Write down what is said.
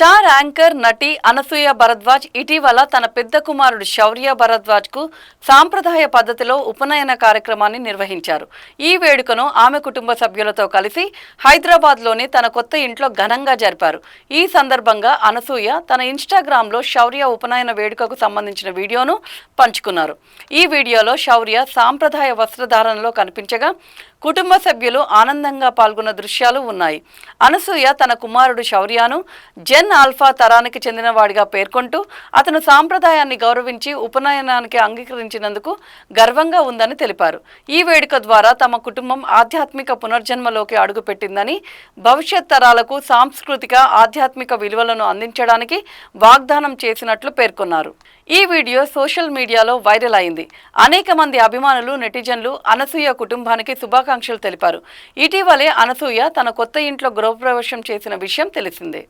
Star anchor నటి అనసూయ భరద్వాజ్ ఇటీవల తన పెద్ద కుమారుడు శౌర్య భరద్వాజ్కు సాంప్రదాయ పద్ధతిలో ఉపనయన కార్యక్రమాన్ని నిర్వహించారు. ఈ వేడుకను ఆమె కుటుంబ సభ్యులతో కలిసి హైదరాబాద్లోని తన కొత్త ఇంట్లో ఘనంగా జరిపారు. ఈ సందర్భంగా అనసూయ తన ఇన్స్టాగ్రామ్లో శౌర్య ఉపనయన వేడుకకు సంబంధించిన వీడియోను పంచుకున్నారు. ఈ వీడియోలో శౌర్య సాంప్రదాయ వస్త్రధారణలో కనిపించగా కుటుంబ సభ్యులు ఆనందంగా పాల్గొన్న దృశ్యాలు ఉన్నాయి. అనసూయ తన కుమారుడు శౌర్యను జెన్ ఆల్ఫా తరానికి చెందినవాడిగా పేర్కొంటూ అతను సాంప్రదాయాన్ని గౌరవించి ఉపనయనానికి అంగీకరించినందుకు గర్వంగా ఉందని తెలిపారు. ఈ వేడుక ద్వారా తమ కుటుంబం ఆధ్యాత్మిక పునర్జన్మలోకి అడుగుపెట్టిందని భవిష్యత్ తరాలకు సాంస్కృతిక ఆధ్యాత్మిక విలువలను అందించడానికి వాగ్దానం చేసినట్లు పేర్కొన్నారు. ఈ వీడియో సోషల్ మీడియాలో వైరల్ అయింది. అనేక మంది అభిమానులు నెటిజన్లు అనసూయ కుటుంబానికి శుభాకాంక్షలు తెలిపారు. ఇటీవలే అనసూయ తన కొత్త ఇంట్లో గృహప్రవేశం చేసిన విషయం తెలిసిందే.